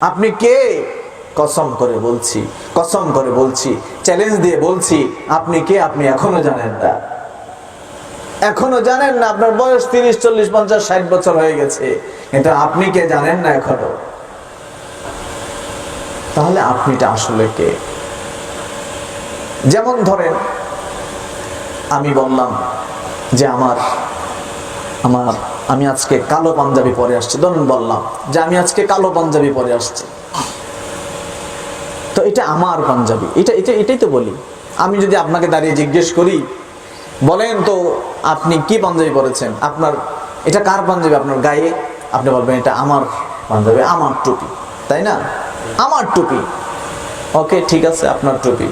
আপনি কে? কসম করে বলছি, কসম করে বলছি চ্যালেঞ্জ দিয়ে বলছি, আপনি কে? আপনি এখনও জানেন না। এখনও জানেন না, আপনার বয়স তিরিশ, চল্লিশ, পঞ্চাশ, ষাট বছর হয়ে গেছে। কিন্তু আপনি কে জানেন না এখনও? তাহলে আপনিটা আসলে কে? যেমন ধরেন, আমি বললাম যে আমার আমার আমি আজকে কালো পাঞ্জাবি পরে আসছি। ধরুন বললাম যে আমি আজকে কালো পাঞ্জাবি পরে আসছি। তো এটা আমার পাঞ্জাবি। এটা এটা এটাই তো বলি। আমি যদি আপনাকে দাঁড়িয়ে জিজ্ঞেস করি, বলেন তো আপনি কি পাঞ্জাবি পরেছেন? আপনার এটা কার পাঞ্জাবি? আপনার গায়ে? আপনি বলবেন, এটা আমার পাঞ্জাবি, আমার টুপি। তাই না? আমার টুপি। ওকে, ঠিক আছে, আপনার টুপি।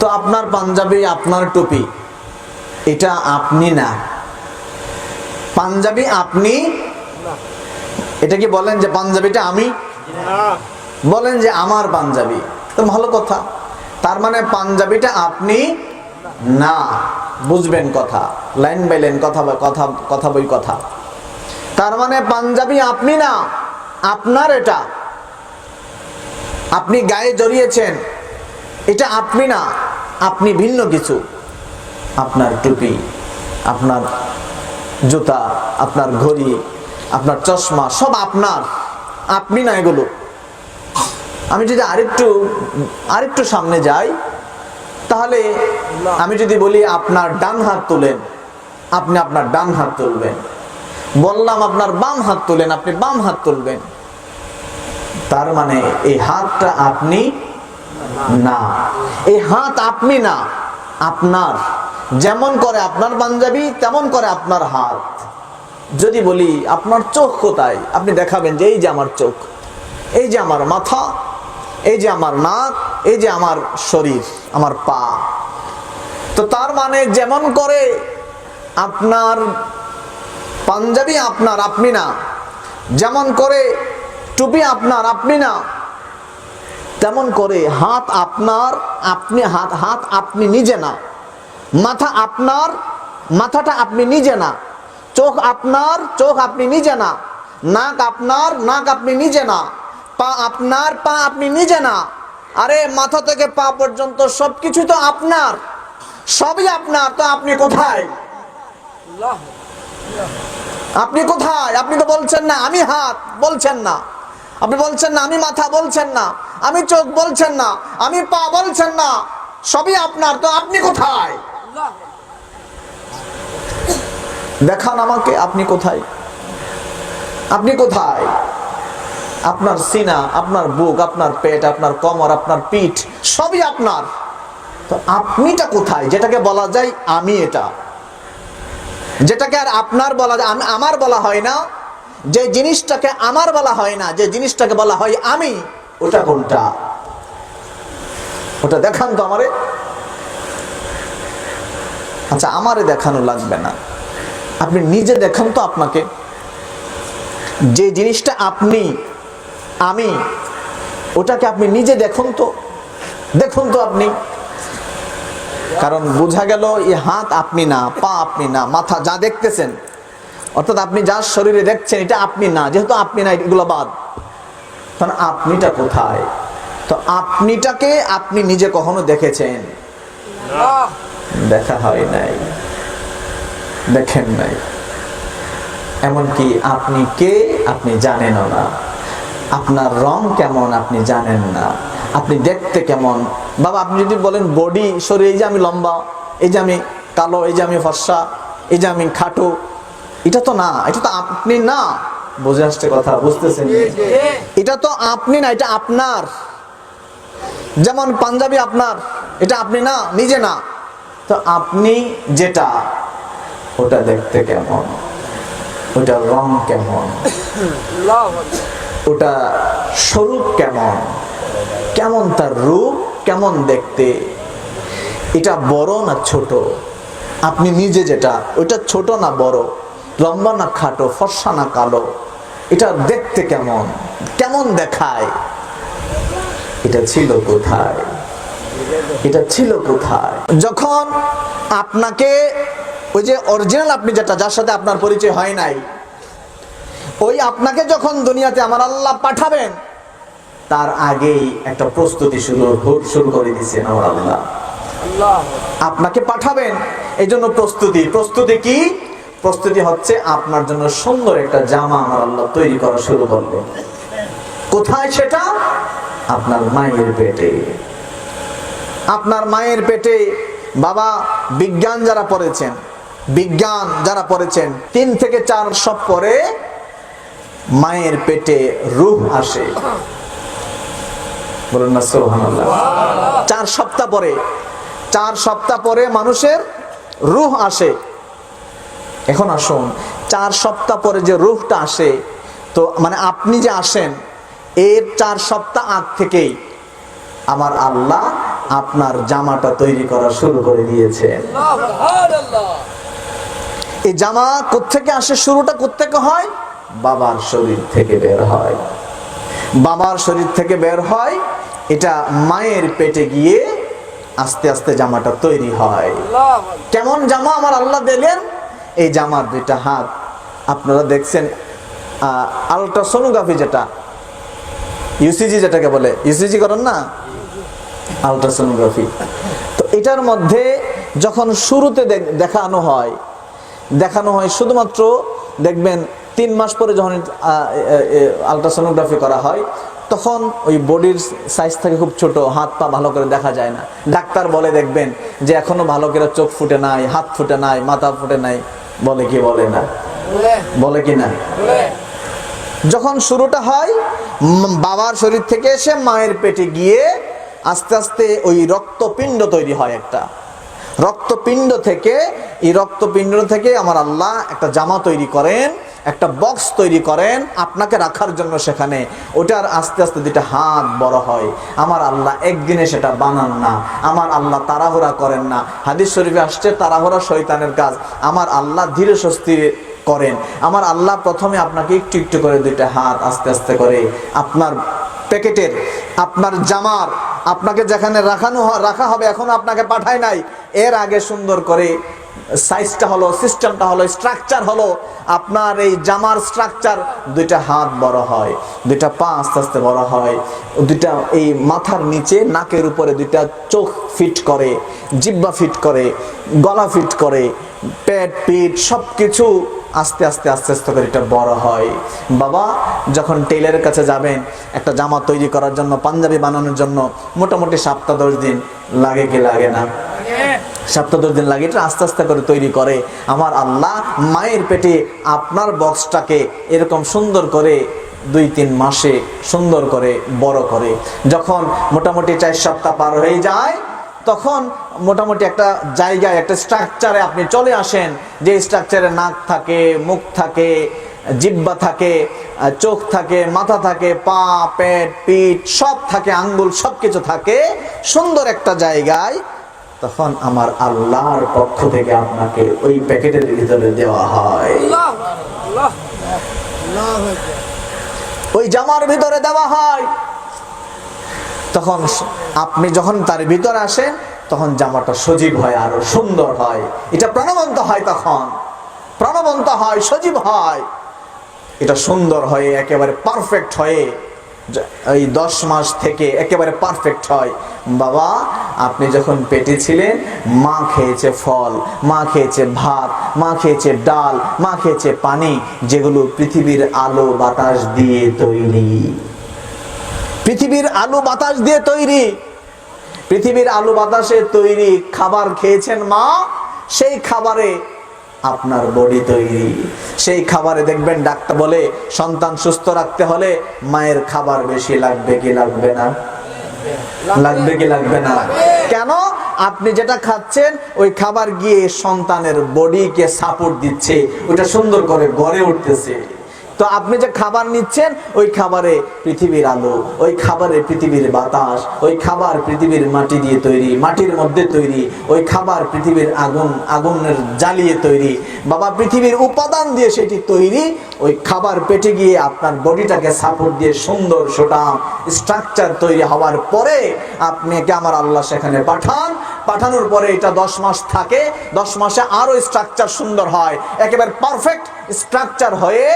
তো আপনার পাঞ্জাবি, আপনার টুপি। এটা আপনি না পাঞ্জাবি আপনি? এটা কি বলেন যে পাঞ্জাবিটা আমি? বলেন যে আমার পাঞ্জাবি। তো ভালো কথা। তার মানে পাঞ্জাবিটা আপনি না। বুঝবেন কথা। লাইন বাই লাইন, কথা বা কথা কথা বই কথা। তার মানে পাঞ্জাবি আপনি না। আপনার এটা। আপনি গায়ে জড়িয়েছেন। এটা আপনি না। আপনি ভিন্ন কিছু। আপনার টুপি, আপনার জুতা, আপনার ঘড়ি, আপনার চশমা, সব আপনার। আপনি না এগুলো। আমি যদি আরেকটু আরেকটু সামনে যাই, তাহলে আমি যদি বলি, আপনার ডান হাত তুলেন, আপনি আপনার ডান হাত তুলবেন। বললাম, আপনার বাম হাত তুলেন, আপনি বাম হাত তুলবেন। তার মানে এই হাতটা আপনি না। এই হাত আপনি না, আপনার। যেমন করে আপনার পাঞ্জাবি, তেমন করে আপনার হাত। যদি বলি, আপনার চোখ কোথায়? আপনি দেখাবেন যে এই যে আমার চোখ, এই যে আমার মাথা, এই যে আমার নাক, এই যে আমার শরীর, আমার পা। তো তার মানে যেমন করে আপনার পাঞ্জাবি আপনার, আপনি না। যেমন করে টুপি আপনার, আপনি না। তেমন করে হাত আপনার, আপনি হাত হাত আপনি নিজে না। মাথা আপনার, মাথাটা আপনি নিজে না। চোখ আপনার, চোখ আপনি নিজে না। নাক আপনার, নাক আপনি নিজে না। পা আপনার, পা আপনি নিজে না। আরে, মাথা থেকে পা পর্যন্ত সবকিছু তো আপনার। সবই আপনার, তো আপনি কোথায়? আপনি কোথায়? আপনি তো বলছেন না, আমি হাত, বলছেন না। আপনি বলছেন না, আমি মাথা, বলছেন না। আমি চোখ, বলছেন না। আমি পা, বলছেন না। সবই আপনার, তো আপনি কোথায়? দেখান আমাকে, আপনি কোথায়? আপনি কোথায়? আপনার সিনা, আপনার বুক, আপনার পেট, আপনার কমর, আপনার পিঠ, সবই আপনার। আপনিটা কোথায়? যেটাকে বলা যায় আমি এটা। যেটাকে আর আপনার বলা যায় আমার বলা হয় না। যে জিনিসটাকে আমার বলা হয় না, যে জিনিসটাকে বলা হয় আমি, ওটা কোনটা? ওটা দেখান তো আমারে। আচ্ছা আমারে দেখানো লাগবে না। আপনি নিজে দেখান তো আপনাকে। যে জিনিসটা আপনি, আমি, ওটাকে আপনি নিজে দেখুন তো। দেখুন তো আপনি। কারণ বোঝা গেল এই হাত আপনি না, পা আপনি না, মাথা যা দেখতেছেন, অর্থাৎ আপনি যার শরীরে দেখছেন, এটা আপনি না, যেহেতু আপনি না, এগুলো বাদ। কারণ আপনিটা কোথায়? তো আপনিটাকে আপনি নিজে কখনো দেখেছেন? দেখা হয় নাই। দেখেন নাই। এমনকি আপনি কে আপনি জানেনও না। আপনার রং কেমন আপনি জানেন না। আপনি দেখতে কেমন। বাবা, আপনি যদি বলেন, বডি শরীর এই যে আমি লম্বা, এই যে আমি কালো, এই যে আমি ফর্সা, এই যে আমি খাটো, এটা তো না, এটা তো আপনি না। বুঝে আসছে কথা, বুঝতেছেন? এটা তো আপনি না, এটা আপনার। যেমন পাঞ্জাবি আপনার, এটা আপনি না, নিজে না। তো আপনি যেটা, ওটা দেখতে কেমন? ওটা রং কেমন? ওটা স্বরূপ কেমন? কেমন তার রূপ? কেমন দেখতে? এটা বড় না ছোট? আপনি নিজে যেটা ওটা ছোট না বড়? লম্বা না খাটো? ফর্সা না কালো? এটা দেখতে কেমন? কেমন দেখায়? এটা ছিল কোথায়? এটা ছিল কোথায়? যখন আপনাকে ওই যে অরিজিনাল আপনি যেটা, যার সাথে আপনার পরিচয় হয় নাই, ওই আপনাকে যখন দুনিয়াতে আমার আল্লাহ পাঠাবেন, তার আগেই একটা প্রস্তুতি শুরু শুরু করে দিচ্ছেন আমার আল্লাহ। আপনাকে পাঠাবেন এই জন্য প্রস্তুতি। প্রস্তুতি কি? প্রস্তুতি হচ্ছে আপনার জন্য সুন্দর একটা জামা আমার আল্লাহ তৈরি করা শুরু করল কোথায় সেটা? আপনার মায়ের পেটে। আপনার মায়ের পেটে বাবা বিজ্ঞান যারা পড়েছেন, বিজ্ঞান যারা পড়েছেন, তিন থেকে চার সব পরে মায়ের পেটে রূহ আসে। না চার সপ্তাহ পরে, চার সপ্তাহ পরে মানুষের রুহ আসে। এখন আসুন, চার সপ্তাহ পরে যে রুহটা আসে, তো মানে আপনি যে আসেন, এর চার সপ্তাহ আগ থেকেই আমার আল্লাহ আপনার জামাটা তৈরি করা শুরু করে দিয়েছে। এই জামা কোত্থেকে আসে? শুরুটা কোত্থেকে হয়? বাবার শরীর থেকে বের হয়। বাবার শরীর থেকে বের হয়। এটা মায়ের পেটে গিয়ে আস্তে আস্তে জামাটা তৈরি হয়। কেমন জামা আমার আল্লাহ দিলেন? এই জামার দুইটা হাত, আপনারা দেখছেন আলট্রাসোনোগ্রাফি যেটা ইউসিজি যেটাকে বলে ইউসিজি করেন না? আলট্রাসোনোগ্রাফি। তো এটার মধ্যে যখন শুরুতে দেখানো হয় দেখানো হয় শুধুমাত্র দেখবেন তিন মাস পরে যখন আলট্রাসোনোগ্রাফি করা হয় তখন ওই বডির সাইজ থাকে খুব ছোট হাত পা ভালো করে দেখা যায় না। ডাক্তার বলে দেখবেন যে এখনও ভালো করে চোখ ফুটে নাই হাত ফুটে নাই মাথা ফুটে নাই। বলে কি বলে না? বলে। কি না? যখন শুরুটা হয় বাবার শরীর থেকে এসে মায়ের পেটে গিয়ে আস্তে আস্তে ওই রক্তপিণ্ড তৈরি হয় একটা। রক্তপিণ্ড থেকে, এই রক্তপিণ্ড থেকে আমার আল্লাহ একটা জামা তৈরি করেন, একটা বক্স তৈরি করেন আপনাকে রাখার জন্য সেখানে। ওটার আস্তে আস্তে দুইটা হাত বড় হয়। আমার আল্লাহ একদিনে সেটা বানান না। আমার আল্লাহ তাড়াহুড়া করেন না। হাদিস শরীফে আসছে, তাড়াহুড়া শৈতানের কাজ। আমার আল্লাহ ধীরে স্বস্তি করেন। আমার আল্লাহ প্রথমে আপনাকে একটু একটু করে দুইটা হাত আস্তে আস্তে করে। আপনার প্যাকেটের, আপনার জামার, আপনাকে যেখানে রাখানো রাখা হবে, এখন আপনাকে পাঠায় নাই। এর আগে সুন্দর করে সাইজটা হলো সিস্টেমটা হলো স্ট্রাকচার হলো, আপনার এই জামার স্ট্রাকচার দুইটা হাত বড় হয়, দুইটা পা আস্তে আস্তে বড় হয়, দুইটা এই মাথার নিচে, নাকের উপরে দুইটা চোখ ফিট করে, জিব্বা ফিট করে, গলা ফিট করে, পেট, পিঠ সব কিছু আস্তে আস্তে আস্তে আস্তে করে এটা বড় হয়। বাবা, যখন টেইলারের কাছে যাবেন, একটা জামা তৈরি করার জন্য, পাঞ্জাবি বানানোর জন্য, মোটামুটি সপ্তাহ দশ দিন লাগে কি লাগে না? সপ্তাহ দশ দিন লাগে, এটা আস্তে আস্তে করে তৈরি করে। আমার আল্লাহ মায়ের পেটে আপনার বক্সটাকে এরকম সুন্দর করে দুই, তিন মাসে সুন্দর করে বড় করে। যখন মোটামুটি চার সপ্তাহ পার হয়ে যায় তখন মোটামুটি একটা জায়গায় একটা স্ট্রাকচারে আপনি চলে আসেন যে স্ট্রাকচারে নাক থাকে মুখ থাকে জিব্বা থাকে চোখ থাকে মাথা থাকে পা পেট পিঠ সব থাকে আঙ্গুল সব কিছু থাকে সুন্দর একটা জায়গায়। তখন আমার আল্লাহর পক্ষ থেকে আপনাকে ওই প্যাকেটের ভিতরে দেওয়া হয়। ওই জামার ভিতরে দেওয়া হয়। তখন আপনি যখন তার ভিতরে আসেন, তখন জামাটা সজীব হয় আরও সুন্দর হয়। এটা প্রাণবন্ত হয় তখন। প্রাণবন্ত হয়, সজীব হয়। এটা সুন্দর হয়ে একেবারে পারফেক্ট হয়ে এই দশ মাস থেকে একেবারে পারফেক্ট হয়। বাবা, আপনি যখন পেটে ছিলেন, মা খেয়েছে ফল, মা খেয়েছে ভাত, মা খেয়েছে ডাল, মা খেয়েছে পানি, যেগুলো পৃথিবীর আলো বাতাস দিয়ে তৈরি। পৃথিবীর আলু বাতাস দিয়ে তৈরি। পৃথিবীর আলু বাতাসে তৈরি খাবার খেয়েছেন মা, সেই খাবারে আপনার বডি তৈরি। সেই খাবারে দেখবেন ডাক্তার বলে, সন্তান সুস্থ রাখতে হলে মায়ের খাবার বেশি লাগবে কি লাগবে না? লাগবে কি লাগবে না? কেন? আপনি যেটা খাচ্ছেন, ওই খাবার গিয়ে সন্তানের বডিকে সাপোর্ট দিচ্ছে, ওটা সুন্দর করে গড়ে উঠতেছে। তো আপনি যে খাবার নিচ্ছেন, ওই খাবারে পৃথিবীর আলো, ওই খাবারে পৃথিবীর বাতাস, ওই খাবার পৃথিবীর মাটি দিয়ে তৈরি, মাটির মধ্যে তৈরি, ওই খাবার পৃথিবীর আগুন, আগুনের জ্বালিয়ে তৈরি। বাবা, পৃথিবীর উপাদান দিয়ে সেটি তৈরি, ওই খাবার পেটে গিয়ে আপনার বডিটাকে সাপোর্ট দিয়ে সুন্দর সোটাম স্ট্রাকচার তৈরি হওয়ার পরে আপনাকে আমার আল্লাহ সেখানে পাঠান। পাঠানোর পরে এটা দশ মাস থাকে, দশ মাসে আরও স্ট্রাকচার সুন্দর হয়, একেবারে পারফেক্ট স্ট্রাকচার হয়ে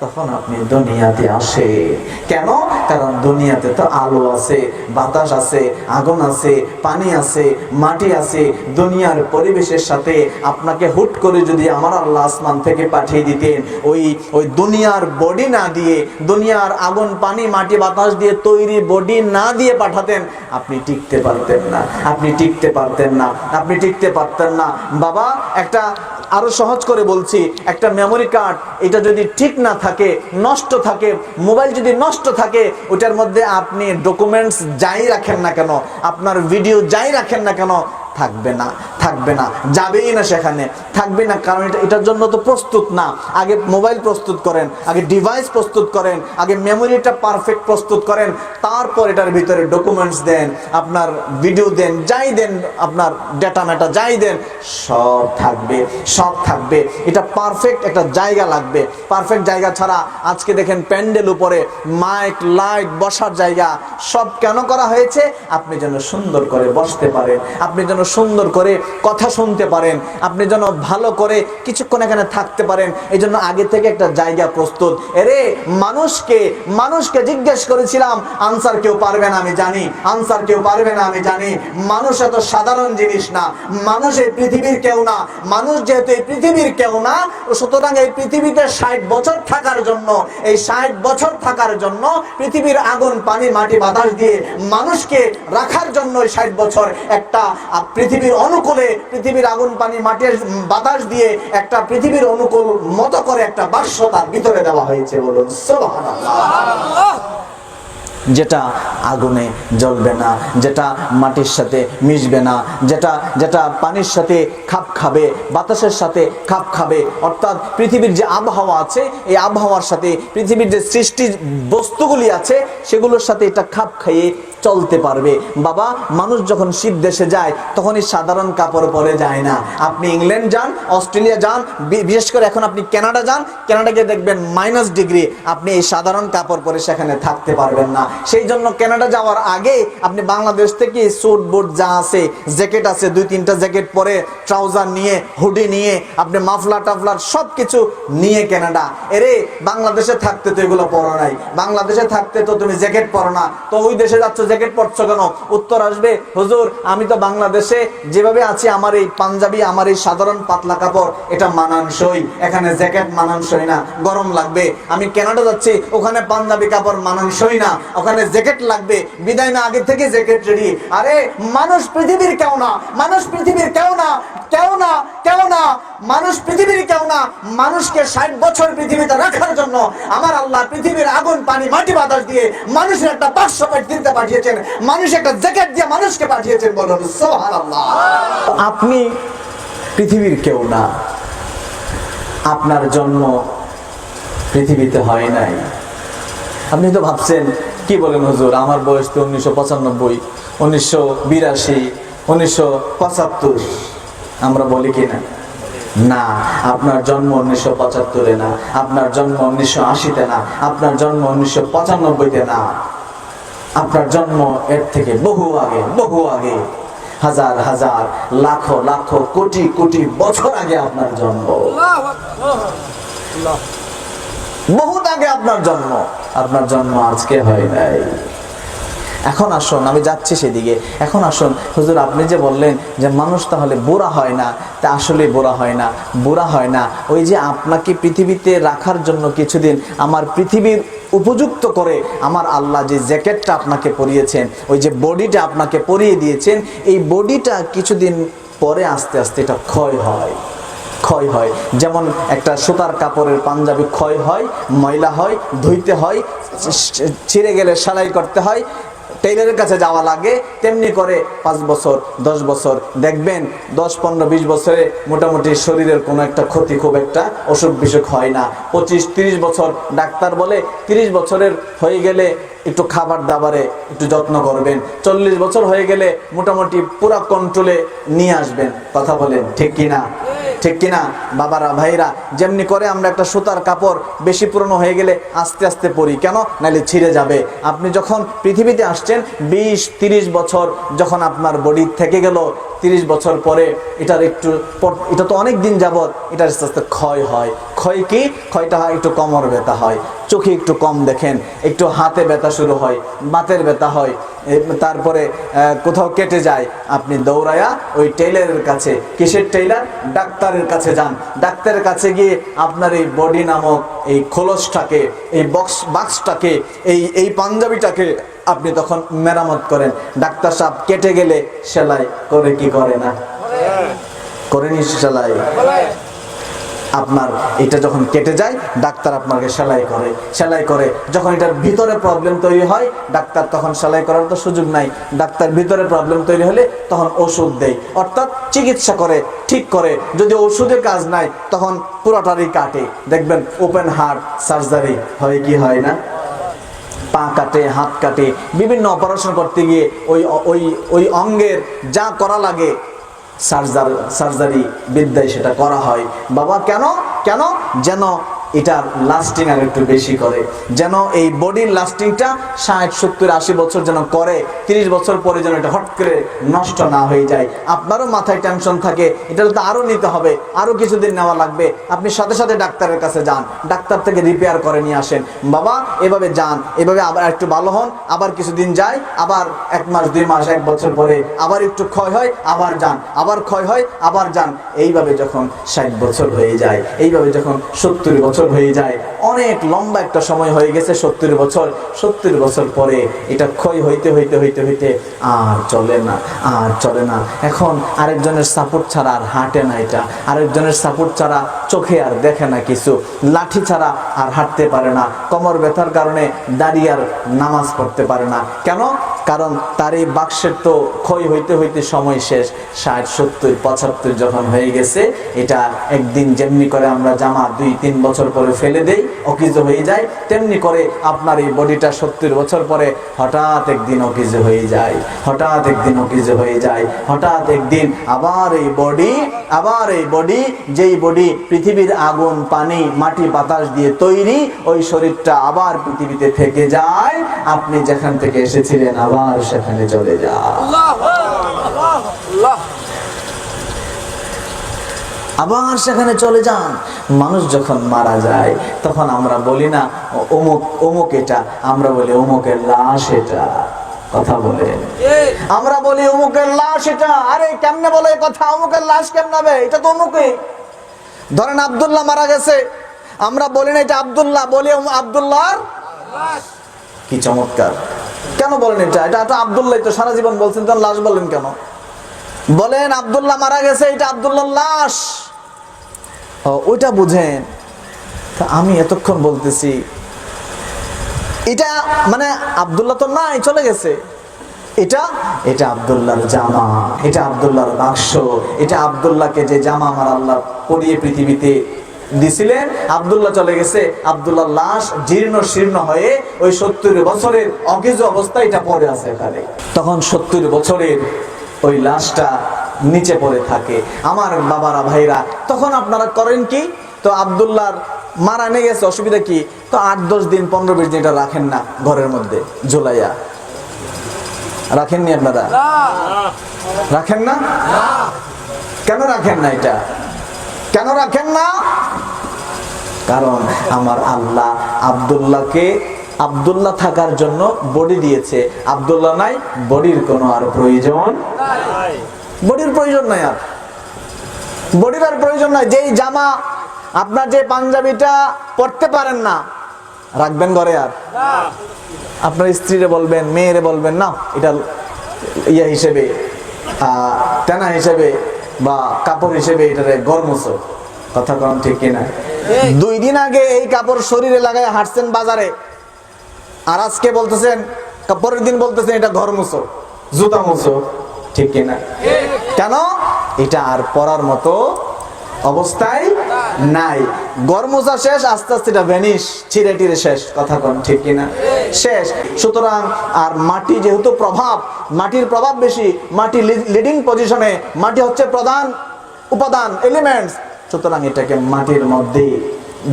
তখন আপনি দুনিয়াতে আসে। কেন? কারণ দুনিয়াতে তো আলো আছে, বাতাস আছে, আগুন আছে, পানি আছে, মাটি আছে। দুনিয়ার পরিবেশের সাথে আপনাকে হুট করে যদি আমার আল্লাহ আসমান থেকে পাঠিয়ে দিতেন, ওই ওই দুনিয়ার বডি না দিয়ে, দুনিয়ার আগুন, পানি, মাটি, বাতাস দিয়ে তৈরি বডি না দিয়ে পাঠাতেন, আপনি টিকতে পারতেন না। আপনি টিকতে পারতেন না। আপনি টিকতে পারতেন না। বাবা, একটা আরও সহজ করে বলছি, একটা মেমোরি কার্ড এটা যদি ঠিক না থাকে নষ্ট থাকে, মোবাইল যদি নষ্ট থাকে ওটার মধ্যে আপনি ডকুমেন্টস যাই রাখেন না কেন, আপনার ভিডিও যাই রাখেন না কেন থাকবে না থাকবে না। যাবেই না সেখানে, থাকবে না, কারণ এটা এটার জন্য তো প্রস্তুত না। আগে মোবাইল প্রস্তুত করেন, আগে ডিভাইস প্রস্তুত করেন, আগে মেমোরিটা পারফেক্ট প্রস্তুত করেন, তারপর এটার ভিতরে ডকুমেন্টস দেন, আপনার ভিডিও দেন, যাই দেন, আপনার ডেটা ম্যাটা যাই দেন, সব থাকবে সব থাকবে। এটা পারফেক্ট একটা জায়গা লাগবে। পারফেক্ট জায়গা ছাড়া আজকে দেখেন প্যান্ডেল উপরে মাইক লাইট বসার জায়গা। সব কেন করা হয়েছে? আপনি যেন সুন্দর করে বসতে পারেন। আপনি যেন সুন্দর করে কথা শুনতে পারেন। আপনি যেন ভালো করে কিছুক্ষণ এখানে থাকতে পারেন। এই জন্য আগে থেকে একটা জায়গা প্রস্তুত। এরে, মানুষকে মানুষকে জিজ্ঞেস করেছিলাম আনসার কেউ পারবে না? আমি জানি। আনসার কেউ পারবে না? আমি জানি। মানুষ এত সাধারণ জিনিস না। মানুষ এই পৃথিবীর কেউ না। মানুষ যেহেতু এই পৃথিবীর কেউ না, সুতরাং এই পৃথিবীতে ষাট বছর থাকার জন্য, এই ষাট বছর থাকার জন্য পৃথিবীর আগুন, পানি, মাটি, বাতাস দিয়ে মানুষকে রাখার জন্য ষাট বছর একটা পৃথিবীর অনুকূলে পৃথিবীর আগুন পানি মাটির বাতাস দিয়ে একটা পৃথিবীর অনুকূল মতো করে একটা বাক্স তার ভিতরে দেওয়া হয়েছে বলুন। যেটা আগুনে জ্বলবে না, যেটা মাটির সাথে মিশবে না, যেটা যেটা পানির সাথে খাপ খাবে, বাতাসের সাথে খাপ খাবে। অর্থাৎ পৃথিবীর যে আবহাওয়া আছে, এই আবহাওয়ার সাথে পৃথিবীর যে সৃষ্টি বস্তুগুলি আছে, সেগুলোর সাথে এটা খাপ খাইয়ে চলতে পারবে। বাবা, মানুষ যখন শীত দেশে যায় তখন এই সাধারণ কাপড় পরে যায় না। আপনি ইংল্যান্ড যান, অস্ট্রেলিয়া যান বিশেষ করে এখন আপনি কানাডা যান গিয়ে দেখবেন মাইনাস ডিগ্রি আপনি এই সাধারণ কাপড় পরে সেখানে থাকতে পারবেন না। সেই জন্য কানাডা যাওয়ার আগে আপনি বাংলাদেশ থেকে স্যুট, বুট যা আছে, জ্যাকেট আছে, দুই, তিনটা জ্যাকেট পরে ট্রাউজার নিয়ে, হুডি নিয়ে, আপনি মাফলার টাফলার সব কিছু নিয়ে কানাডা। এরে, বাংলাদেশে থাকতে তো এগুলো পরো নাই। বাংলাদেশে থাকতে তো তুমি জ্যাকেট পরো না। তো ওই দেশে যাচ্ছ, জ্যাকেট পরছো কেন? উত্তর আসবে, হুজুর, আমি তো বাংলাদেশে যেভাবে আছি, আমার এই পাঞ্জাবি, আমার এই সাধারণ পাতলা কাপড়, এটা মানানসই। এখানে জ্যাকেট মানানসই না, গরম লাগবে। আমি কানাডা যাচ্ছি, ওখানে পাঞ্জাবি কাপড় মানানসই না। ওখানে জ্যাকেট লাগবে। বিদায় না, আগে থেকে জ্যাকেট রেডি আরে, মানুষ পৃথিবীর কেউ না, মানুষ পৃথিবীর কেউ না কেউ না কেউ না, মানুষ পৃথিবীর কেউ না, মানুষকে ষাট বছর পৃথিবীতে রাখার জন্য আমার আল্লাহ পৃথিবীর আগুন, পানি, মাটি বাতাস দিয়ে মানুষের একটা পাঁচশো দিতে পাঠিয়েছেন। মানুষ একটা জ্যাকেট দিয়ে মানুষকে পাঠিয়েছেন বলুন আপনি পৃথিবীর কেউ না। আপনার জন্ম পৃথিবীতে হয় নাই। আপনি তো ভাবছেন কি বলেন হুজুর? আমার বয়স তো উনিশশো পঁচানব্বই, উনিশশো বিরাশি, উনিশশো পঁচাত্তর। আমরা বলি কি না? না, আপনার জন্ম উনিশশো পঁচাত্তরে না, আপনার জন্ম উনিশশো আশিতে না, আপনার জন্ম উনিশশো পঁচানব্বইতে না। আপনার জন্ম এর থেকে বহু আগে বহু আগে, হাজার হাজার, লাখো লাখো, কোটি কোটি বছর আগে আপনার জন্ম। বহুত আগে আপনার জন্ম। আপনার জন্ম আজকে হয় নাই। এখন আসুন, আমি যাচ্ছি সেদিকে। এখন আসুন, হুজুর, আপনি যে বললেন যে মানুষ তাহলে বুড়া হয় না, তা আসলে বুড়া হয় না, বুড়া হয় না। ওই যে আপনাকে পৃথিবীতে রাখার জন্য কিছুদিন আমার পৃথিবীর উপযুক্ত করে আমার আল্লাহ যে জ্যাকেটটা আপনাকে পরিয়েছেন, ওই যে বডিটা আপনাকে পরিয়ে দিয়েছেন, এই বডিটা কিছুদিন পরে আস্তে আস্তে এটা ক্ষয় হয়। ক্ষয় হয়। যেমন একটা সুতার কাপড়ের পাঞ্জাবি ক্ষয় হয়, ময়লা হয়, ধুইতে হয়, ছিঁড়ে গেলে সেলাই করতে হয়, টেইলারের কাছে যাওয়া লাগে, তেমনি করে পাঁচ বছর, দশ বছর। দেখবেন দশ, পনেরো, বিশ বছরে মোটামুটি শরীরের কোনো একটা ক্ষতি খুব একটা অসুখ বিসুখ হয় না। পঁচিশ, তিরিশ বছর ডাক্তার বলে, তিরিশ বছরের হয়ে গেলে একটু খাবার দাবারে একটু যত্ন করবেন। চল্লিশ বছর হয়ে গেলে মোটামুটি পুরা কন্ট্রোলে নিয়ে আসবেন। কথা বলেন ঠিক কিনা? ঠিক কিনা? বাবারা, ভাইরা, যেমনি করে আমরা একটা সুতার কাপড় বেশি পুরনো হয়ে গেলে আস্তে আস্তে পরি। কেন? নাহলে ছিঁড়ে যাবে। আপনি যখন পৃথিবীতে আসছেন, বিশ, তিরিশ বছর যখন আপনার বডি থেকে গেল তিরিশ বছর পরে এটার একটু এটা তো অনেক দিন যাবৎ এটার আস্তে আস্তে ক্ষয় হয়। ক্ষয় কি? ক্ষয়টা হয় একটু কমর ব্যথা হয়। চোখে একটু কম দেখেন, একটু হাতে ব্যথা শুরু হয় বাতের ব্যথা হয়। তারপরে কোথাও কেটে যায় আপনি দৌড়ায়া ওই টেইলারের কাছে কিসের টেইলার? ডাক্তারের কাছে যান। ডাক্তারের কাছে গিয়ে আপনার এই বডি নামক এই খোলসটাকে এই বক্স বাক্সটাকে এই এই পাঞ্জাবিটাকে আপনি তখন মেরামত করেন। ডাক্তার সাহেব কেটে গেলে সেলাই করে কি করে না? করেনি সেলাই? আপনার এটা যখন কেটে যায়, ডাক্তার আপনাকে সেলাই করে সেলাই করে। যখন এটার ভিতরে প্রবলেম তৈরি হয়, ডাক্তার তখন সেলাই করার তো সুযোগ নাই। ডাক্তার ভিতরে প্রবলেম তৈরি হলে তখন ওষুধ দেয়। অর্থাৎ চিকিৎসা করে, ঠিক করে। যদি ওষুধে কাজ নাই, তখন পুরোটারই কাটে। দেখবেন ওপেন হার্ট সার্জারি হয় কি হয় না? পা কাটে, হাত কাটে। বিভিন্ন অপারেশন করতে গিয়ে ওই ওই ওই অঙ্গের যা করা লাগে সার্জার সার্জারি বিদ্যায় সেটা করা হয়। বাবা কেন? কেন? যেন এটার লাস্টিং আর একটু বেশি করে। যেন এই বডির লাস্টিংটা ষাট, সত্তর, আশি বছর যেন করে, তিরিশ বছর পরে যেন এটা হট করে নষ্ট না হয়ে যায়। আপনারও মাথায় টেনশন থাকে, এটা তো আরও নিতে হবে আরও কিছুদিন নেওয়া লাগবে। আপনি সাথে সাথে ডাক্তারের কাছে যান, ডাক্তার থেকে রিপেয়ার করে নিয়ে আসেন। বাবা, এভাবে যান, এভাবে আবার একটু ভালো হন, আবার কিছুদিন যায়, আবার এক মাস, দুই মাস, এক বছর পরে আবার একটু ক্ষয় হয়, আবার যান, আবার ক্ষয় হয়, আবার যান। এইভাবে যখন ষাট বছর হয়ে যায়, এইভাবে যখন সত্তর বছর হয়ে যায়। অনেক লম্বা একটা সময় হয়ে গেছে সত্তর বছর। সত্তর বছর পরে এটা ক্ষয় হইতে হইতে হইতে হইতে আর চলে না, আর চলে না। এখন আরেকজনের সাপোর্ট ছাড়া আর হাঁটে না এটা। আরেকজনের সাপোর্ট ছাড়া চোখে আর দেখে না কিছু। লাঠি ছাড়া আর হাঁটতে পারে না। কোমর ব্যথার কারণে দাঁড়িয়ে আর নামাজ পড়তে পারে না। কেন? কারণ তার এই বাক্সের তো ক্ষয় হইতে হইতে সময় শেষ, ষাট, সত্তর, পঁচাত্তর যখন হয়ে গেছে, এটা একদিন যেমনি করে আমরা জামা দুই, তিন বছর পরে ফেলে দেই, অকিজ হয়ে যায়, তেমনি করে আপনার এই বডিটা সত্তর বছর পরে হঠাৎ একদিন অকিজ হয়ে যায়, হঠাৎ একদিন অকিজ হয়ে যায়, হঠাৎ একদিন আবার এই বডি, আবার এই বডি, যেই বডি পৃথিবীর আগুন, পানি, মাটি, বাতাস দিয়ে তৈরি, ওই শরীরটা আবার পৃথিবীতে থেকে যায়, আপনি যেখান থেকে এসেছিলেন আবার সেখানে চলে যায় আবার সেখানে চলে যান। মানুষ যখন মারা যায়, তখন আমরা বলি না, অমুক অমুক এটা। আমরা বলি, অমুকের লাশ এটা। কথা বলে। আমরা বলি, অমুকের লাশ এটা। আরে, কেমনে বলে কথা? অমুকের লাশ কেমন হবে? এটা তো অমুকে ধরেন আব্দুল্লাহ মারা গেছে। আমরা বলি না এটা আবদুল্লাহ, বলি আব্দুল্লাহর কি চমৎকার। কেন বলেন এটা? এটা তো আব্দুল্লাহ, তো সারা জীবন বলছেন তখন লাশ বলেন কেন? বলেন, আব্দুল্লাহ মারা গেছে, এটা আব্দুল্লাহ লাশ। ওইটা বুঝেন। তা আমি এতক্ষণ বলতেছি, এটা মানে আব্দুল্লাহ তো নাই, চলে গেছে। এটা এটা আব্দুল্লাহর জামা, এটা আব্দুল্লাহর বাক্স, এটা আব্দুল্লাহকে যে জামা আমার আল্লাহ পরিয়ে পৃথিবীতে দিছিলেন আব্দুল্লাহ চলে গেছে। আব্দুল্লাহ লাশ জীর্ণ শীর্ণ হয়ে ওই সত্তর বছরের অকেজ অবস্থায় এটা পড়ে আছে এখানে। তখন সত্তর বছরের ওই লাশটা নিচে পড়ে থাকে। আমার বাবারা ভাইরা তখন আপনারা করেন কি? তো আব্দুল্লাহর মারা নিয়ে গেছে অসুবিধা কি? তো আট দশ দিন পনেরো বিশ দিন এটা রাখেন না ঘরের মধ্যে ঝুলাইয়া। রাখেননি আপনারা? রাখেন না? কেন রাখেন না এটা? কেন রাখেন না? কারণ আমার আল্লাহ আব্দুল্লাহকে আব্দুল্লাহ থাকার জন্য বডি দিয়েছে। আব্দুল্লাহ নাই, বডির কোনো আর প্রয়োজন বডির প্রয়োজন নাই আর। বডির আর প্রয়োজন নাই। যেই জামা আপনার যে পাঞ্জাবিটা পরতে পারেন না, রাখবেন ঘরে আর। আপনার স্ত্রীরে বলবেন, মেয়েরে বলবেন, না, এটা ইয়া হিসেবে তেনা হিসেবে বা কাপড় হিসেবে এটারে গরম কথা কম ঠিক কিনা? দুই দিন আগে এই কাপড় শরীরে লাগায় হাঁটছেন বাজারে। আর আজকে বলতেছেন পরের দিন বলতেছেন এটা ঘর মুছো জুতা মুছো ঠিক কিনা? কেন? এটা আর পরার মতো অবস্থায় নাই। গরমোজা শেষ, আস্তে আস্তে এটা ভ্যানিশ ছিঁড়ে টিরে শেষ, কথা কম ঠিক কিনা? শেষ। সুতরাং আর মাটি যেহেতু প্রভাব, মাটির প্রভাব বেশি, মাটি লিডিং পজিশনে মাটি হচ্ছে প্রধান উপাদান এলিমেন্টস সুতরাং এটাকে মাটির মধ্যে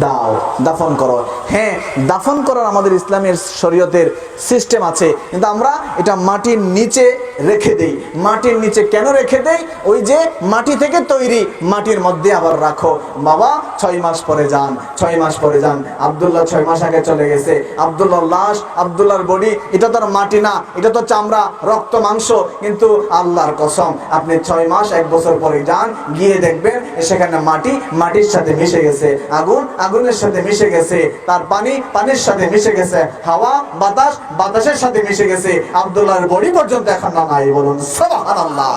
দাও, দাফন করো। হ্যাঁ দাফন করার আমাদের ইসলামের শরীয়তের সিস্টেম আছে, কিন্তু আমরা এটা মাটির নিচে রেখে দেই। মাটির নিচে কেন রেখে দেই? ওই যে মাটি থেকে তৈরি, মাটির মধ্যে আবার রাখো। বাবা, ছয় মাস পরে যান, ছয় মাস পরে যান। আবদুল্লাহ ছয় মাস আগে চলে গেছে। আবদুল্লাহ লাশ, আবদুল্লাহর বডি, এটা তো মাটি না, এটা তো চামড়া, রক্ত, মাংস। কিন্তু আল্লাহর কসম, আপনি ছয় মাস, এক বছর পরে যান, গিয়ে দেখবেন, সেখানে মাটি, মাটির সাথে মিশে গেছে। আগুন আগুনের সাথে মিশে গেছে, তার পানি, পানির সাথে মিশে গেছে, হাওয়া, বাতাস, বাতাসের সাথে মিশে গেছে, আবদুল্লাহর বডি পর্যন্ত এখন না নাই বলুন, সুবহানাল্লাহ।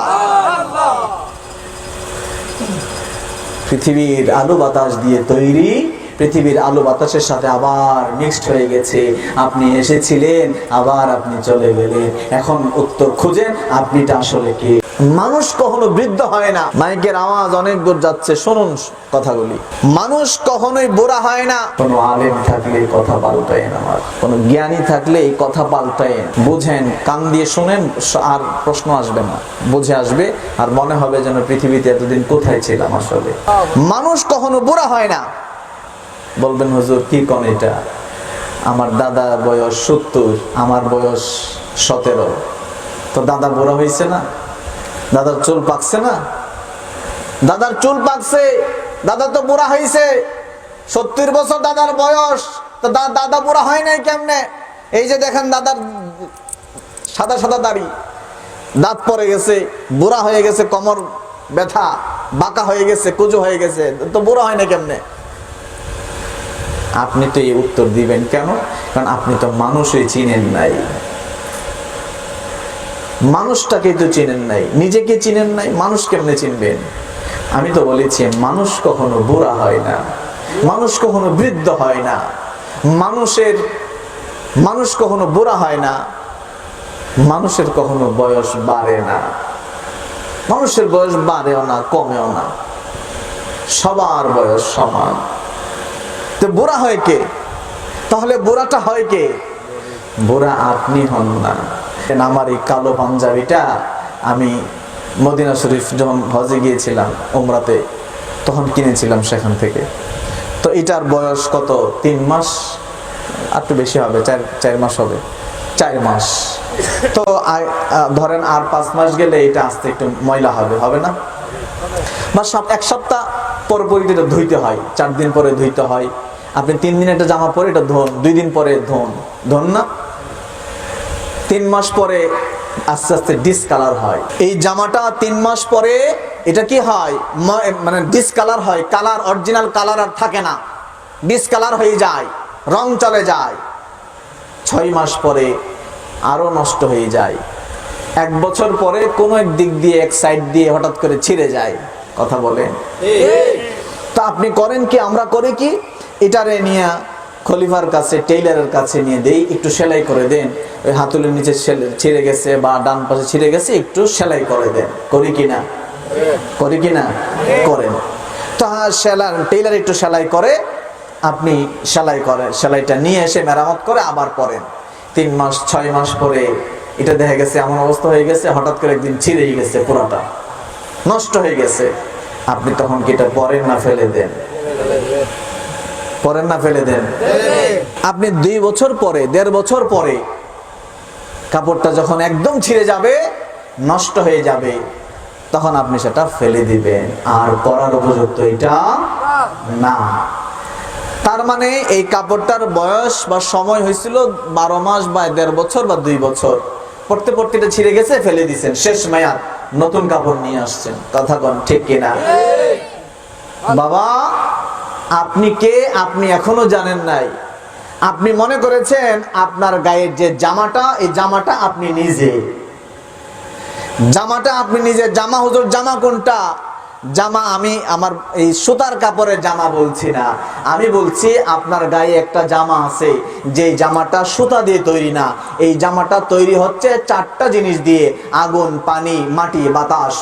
পৃথিবীর আলো বাতাস দিয়ে তৈরি, পৃথিবীর আলো বাতাসের সাথে আবার মিক্সড হয়ে গেছে। আপনি এসেছিলেন, আবার আপনি চলে গেলেন। এখন উত্তর খুঁজেন, আপনিটা আসলে কে? মানুষ কখনো বৃদ্ধ হয় না। মাইকের আওয়াজ অনেক দূর যাচ্ছে শুনুন কথাগুলি। মানুষ কখনোই বুড়া হয় না। কোনো আলেম থাকলে কথা পাল্টায়েন আমার কোনো জ্ঞানী থাকলে এই কথা পাল্টায়েন বুঝেন কান দিয়ে শুনেন আর প্রশ্ন আসবে না। বুঝে আসবে আর মনে হবে যেন পৃথিবীতে এতদিন কোথায় ছিলাম আসলে। মানুষ কখনো বুড়া হয় না। বলবেন হুজুর কি কোন এটা? আমার দাদা বয়স সত্তর আমার বয়স সতেরো। তো দাদা বুড়া হয়েছে না? দাদার চুল পাকছে না? দাদার চুল পাকছে। দাদা তো বুড়া হয়েছে সত্তর বছর দাদার বয়স। তো দাদা বুড়া হয় নাই কেমনে? এই যে দেখেন দাদার সাদা সাদা দাড়ি। দাঁত পরে গেছে, বুড়া হয়ে গেছে, কমর ব্যথা, বাঁকা হয়ে গেছে, কুজো হয়ে গেছে। তো বুড়া হয় না কেমনে? আপনি তো এই উত্তর দিবেন কেন? কারণ আপনি তো মানুষই চিনেন নাই। মানুষটাকে তো চিনেন নাই, নিজেকে চিনেন নাই, মানুষ কেমনে চিনবেন? আমি তো বলেছি, মানুষ কখনো বুড়া হয় না, মানুষ কখনো বৃদ্ধ হয় না, মানুষের, মানুষ কখনো বুড়া হয় না, মানুষের কখনো বয়স বাড়ে না, মানুষের বয়স বাড়েও না, কমেও না, সবার বয়স সমান। তো বুড়া হয় কে? তাহলে বুড়াটা হয় কে? বুড়া আপনি হন না। আমার এই কালো পাঞ্জাবিটা আমি মদিনা শরীফ যখন হজে গিয়েছিলাম ওমরাতে তখন কিনেছিলাম সেখান থেকে। তো এটার বয়স কত? তিন মাস? আর একটু বেশি হবে, চার চার মাস হবে। চার মাস। তো ধরেন আর পাঁচ মাস গেলে এটা আস্তে একটু ময়লা হবে হবে না? বা এক সপ্তাহ পর পর এটা ধুইতে হয়, চার দিন পরে ধুইতে হয়। আপনি তিন দিন একটা জামা পরে এটা ধোন, দুই দিন পরে ধোন। ধোন না? তিন মাস পরে আস্তে আস্তে ডিসকালার হয়। এই জামাটা তিন মাস পরে এটা কি হয়? মানে ডিসকালার হয়। কালার অরিজিনাল কালার আর থাকে না। ডিসকালার হয়ে যায় রং চলে যায়। ছয় মাস পরে আরও নষ্ট হয়ে যায়। এক বছর পরে কোনো এক দিক দিয়ে এক সাইড দিয়ে হঠাৎ করে ছিঁড়ে যায়। কথা বলে তা আপনি করেন কি? আমরা করি কি? এটারে নিয়ে খলিফার কাছে টেইলারের কাছে নিয়ে দেই একটু সেলাই করে দেন। ওই হাতুলের নিচে ছিঁড়ে গেছে বা ডান পাশে ছিঁড়ে গেছে একটু সেলাই করে দেন। করি কি না? করি কি না? করেন। তো হ্যাঁ, সেলাই টেইলার একটু সেলাই করে আপনি সেলাই করে সেলাইটা নিয়ে এসে মেরামত করে আবার পরেন। তিন মাস ছয় মাস পরে এটা দেখা গেছে এমন অবস্থা হয়ে গেছে হঠাৎ করে একদিন ছিঁড়েই গেছে পুরোটা। নষ্ট হয়ে গেছে। আপনি তখন কি এটা পরেন না ফেলে দেন? পরেন না, ফেলে দেন। আপনি দুই বছর পরে, দেড় বছর পরে কাপড়টা যখন একদম ছিঁড়ে যাবে, নষ্ট হয়ে যাবে, তখন আপনি সেটা ফেলে দিবেন। আর পরার উপযুক্ত এটা না। তার মানে এই কাপড়টার বয়স বা সময় হয়েছিল বারো মাস বা দেড় বছর বা দুই বছর। পড়তে পড়তে এটা ছিঁড়ে গেছে, ফেলে দিছেন। শেষ মেয়াদ, নতুন কাপড় নিয়ে আসছেন। কথা ঠিক কিনা? বাবা আপনি কে আপনি এখনও জানেন নাই। আপনি মনে করেছেন আপনার গায়ের যে জামাটা, এই জামাটা আপনি নিজে। জামাটা আপনি নিজে, জামা হুজুর, জামা কোনটা? জামা আমি আমার এই সুতার কাপড়ের জামা বলছি না। আমি বলছি আপনার গায়ে একটা জামা আছে যে জামাটা সুতা দিয়ে তৈরি না। এই জামাটা তৈরি হচ্ছে চারটা জিনিস দিয়ে, আগুন, পানি, মাটি, বাতাস,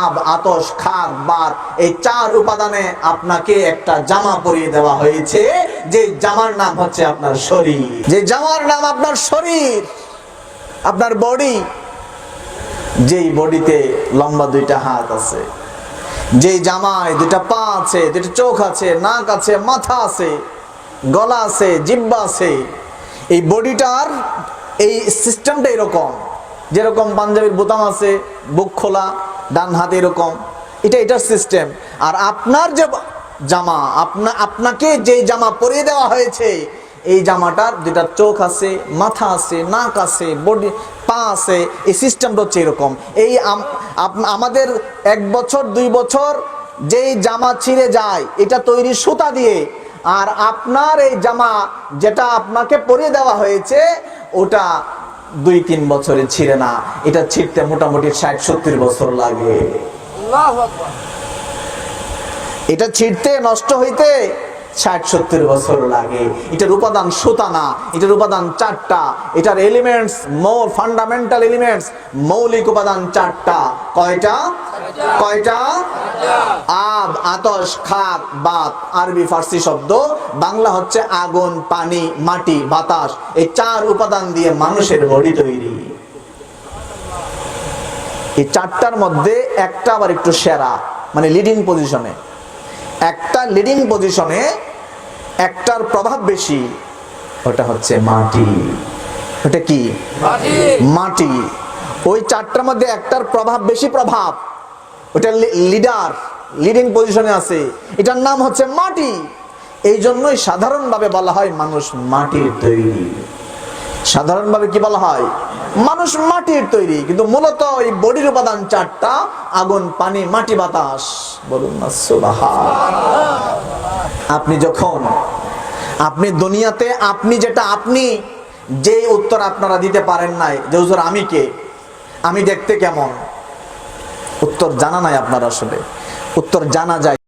আব, আতস খাক বার এই চার উপাদানে আপনাকে একটা জামা পরিয়ে দেওয়া হয়েছে, যে জামার নাম হচ্ছে আপনার শরীর। যে জামার নাম আপনার শরীর, আপনার বডি যেই বডিতে লম্বা দুইটা হাত আছে। যে জামায় দুটা পা আছে দুটা চোখ আছে, নাক আছে, মাথা আছে, গলা আছে, জিব্বা আছে, এই বডিটার এই সিস্টেমটা এরকম। যেরকম পাঞ্জাবির বোতাম আছে, বুক খোলা, ডান হাত এরকম। এটা এটার সিস্টেম। আর আপনার যে জামা, আপনা, আপনাকে যে জামা পরিয়ে দেওয়া হয়েছে এই জামাটার যেটা চোখ আছে মাথা আছে নাক আছে বডি পা আছে এই সিস্টেমটা হচ্ছে এরকম। এই আমাদের এক বছর দুই বছর যেই জামা ছিঁড়ে যায় এটা তৈরি সুতা দিয়ে আর আপনার এই জামা যেটা আপনাকে পরিয়ে দেওয়া হয়েছে ওটা দুই তিন বছরে ছিঁড়ে না। এটা ছিঁড়তে মোটামুটি ষাট সত্তর বছর লাগে। এটা ছিঁড়তে নষ্ট হইতে ষাট, সত্তর বছর লাগে। এটার উপাদান সুতা না এটার উপাদান চারটা, এটার এলিমেন্টস মৌ ফান্ডামেন্টাল এলিমেন্টস মৌলিক উপাদান চারটা। কয়টা? কয়টা? আব, আতস খাক বাত, আরবি, ফার্সি শব্দ। বাংলা হচ্ছে আগুন, পানি, মাটি, বাতাস। এই চার উপাদান দিয়ে মানুষের বডি তৈরি। এই চারটার মধ্যে একটা আবার একটু সেরা মানে লিডিং পজিশনে একটা লিডিং পজিশনে একটার প্রভাব বেশি ওটা হচ্ছে মাটি। ওটা কি? মাটি। ওই চারটার মধ্যে একটার প্রভাব বেশি প্রভাব ওটা লিডার লিডিং পজিশনে আছে। এটার নাম হচ্ছে মাটি। এই জন্যই সাধারণভাবে বলা হয় মানুষ মাটির তৈরি। সাধারণভাবে কি বলা হয়? মানুষ মাটির তৈরি। কিন্তু মূলত এই বডির উপাদান চারটা আগুন পানি মাটি বাতাস। বলুন না সুবহান। আপনি যখন, আপনি দুনিয়াতে, আপনি যেটা, আপনি যে উত্তর আপনারা দিতে পারেন নাই, যে হুজুর আমি কে? আমি দেখতে কেমন? উত্তর জানা নাই আপনার আসলে। উত্তর জানা যায়।